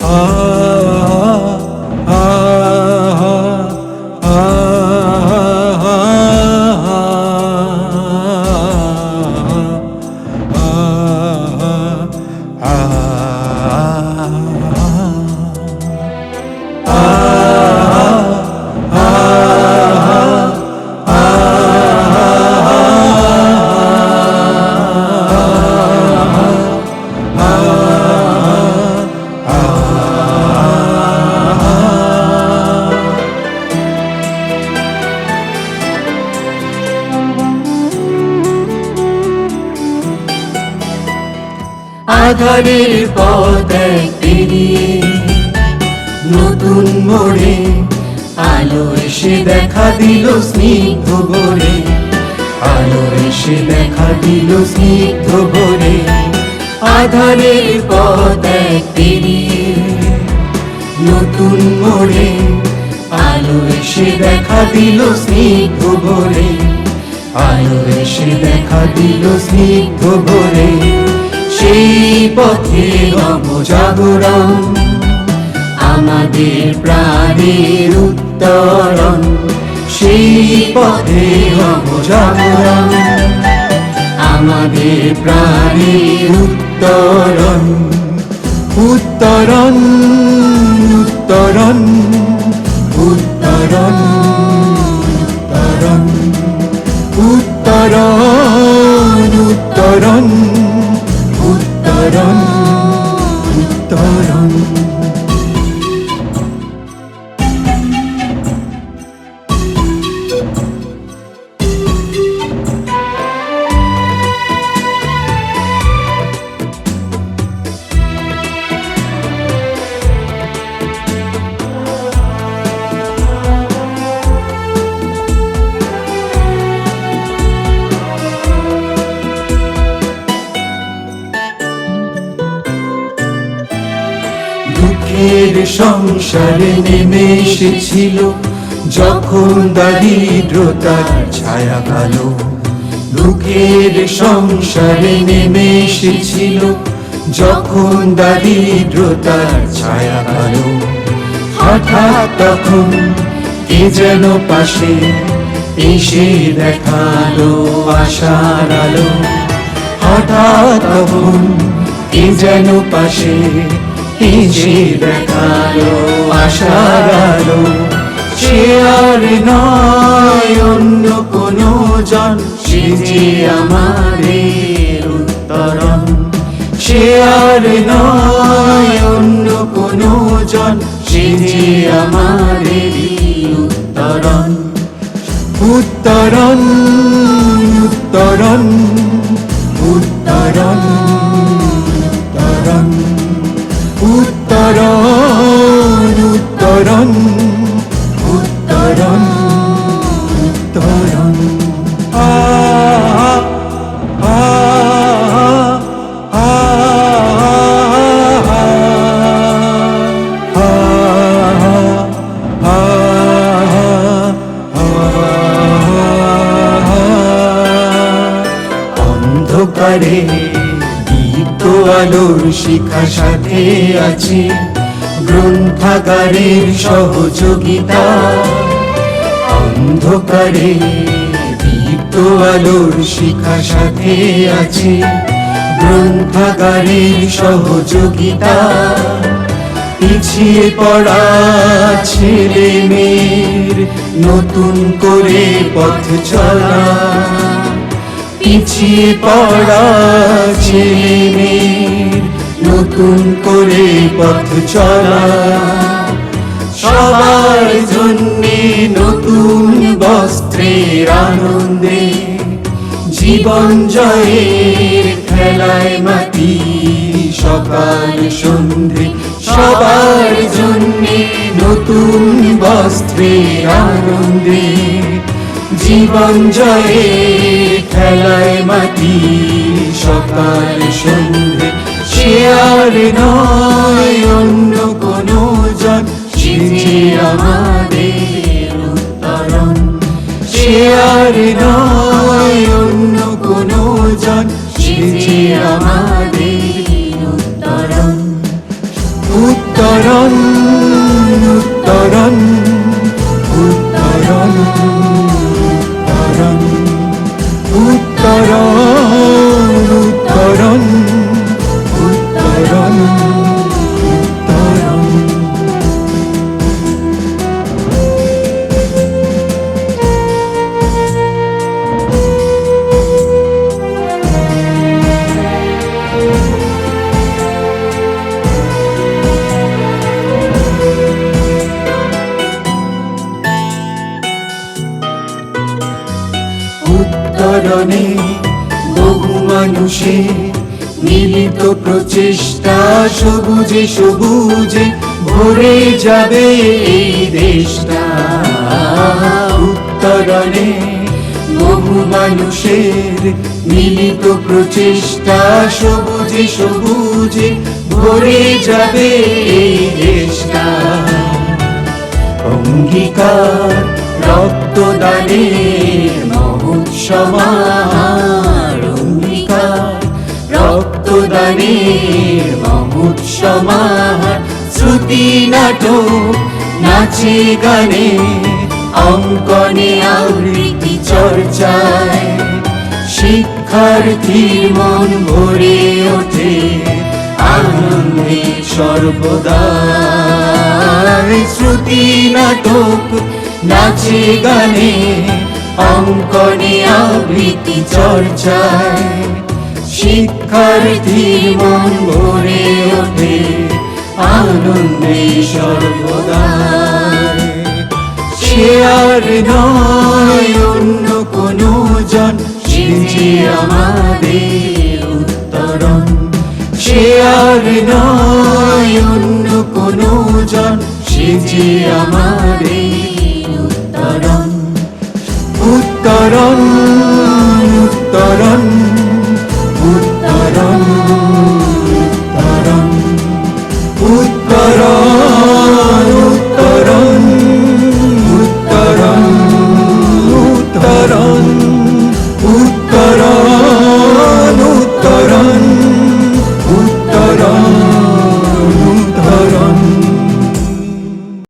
Oh. আধারের পথ পেরিয়ে নতুন মোড়ে আলো এসে দেখা দিল স্নিগ্ধ ভোরে। আলো এসে দেখা দিল স্নিগ্ধ ভোরে। আধারের পথ পেরিয়ে নতুন মোড়ে আলো এসে দেখা দিল স্নিগ্ধ ভোরে। আলো এসে দেখা দিল স্নিগ্ধ ভোরে। সেই পথে নবজাগরণ আমাদের প্রাণের উত্তরণ। সেই পথে নবজাগরণ আমাদের প্রাণের উত্তরণ। উত্তরণ উত্তরণ উত্তরণ। দুঃখের সংসারে নেমে এসেছিল। যখন দারিদ্রতার ছায়া কালো দুঃখের সংসারে নেমে এসেছিল। যখন দারিদ্রতার ছায়া কালো হঠাৎ তখন কে যেন পাশে এসে দেখাল আশার আলো। হঠাৎ তখন কে যেন পাশে এসে দেখাল আশার আলো সে আর নয়, অন্য কোনো জন। সে যে আমাদের উত্তরণ, সে আর নয়, অন্য কোনো জন। সে যে আমাদের উত্তরণ। অন্ধকারে দীপ্ত আলোর শিখা সাথে আছে। গ্রন্থাগারের সহযোগিতা, অন্ধকারে দীপ্ত আলোর শিখা সাথে আছে। গ্রন্থাগারের সহযোগিতা, পিছিয়ে পড়া ছেলে মেয়ের নতুন করে পথ চলা। পিছিয়ে পড়া ছেলে নতুন করে পথ চলা। সবার জন্যে নতুন বস্ত্রের আনন্দে জীবন জয়ের খেলায় মাটি সকাল সন্ধে। সবার জন্যে নতুন বস্ত্রের আনন্দে জীবন জয়ের খেলায় মাটি, সকাল সন্ধে। সে আর নয়, অন্য কোনো জন। সে আমাদের উত্তরণ। সে আর নয়, অন্য কোনো জন। সে আমাদের উত্তরণ। উত্তরণ উত্তরণে বহু মানুষের মিলিত প্রচেষ্টা সবুজে সবুজে ভরে যাবে এই দেশটা। উত্তরণে বহু মানুষের মিলিত প্রচেষ্টা সবুজে সবুজে ভরে যাবে এই দেশটা। অঙ্গীকার রক্তদানের মহোৎসমার রক্তদানের মহোৎসমার শ্রুতি নাটক, নাচে গানে, অঙ্কনে আবৃত্তি চর্চায়। শিক্ষার্থীর মন ভরে ওঠে, আনন্দে সর্বদা। শ্রুতি নাটক নাচে গানে অঙ্কনে আবৃত্তি চর্চায়। শিক্ষার্থীর মন ভরে ওঠে, আনন্দে সর্বদা। সে আর নয় অন্য কোনো জন সে আমাদের উত্তরণ। সে আর নয় অন্য কোনো জন সে আমাদের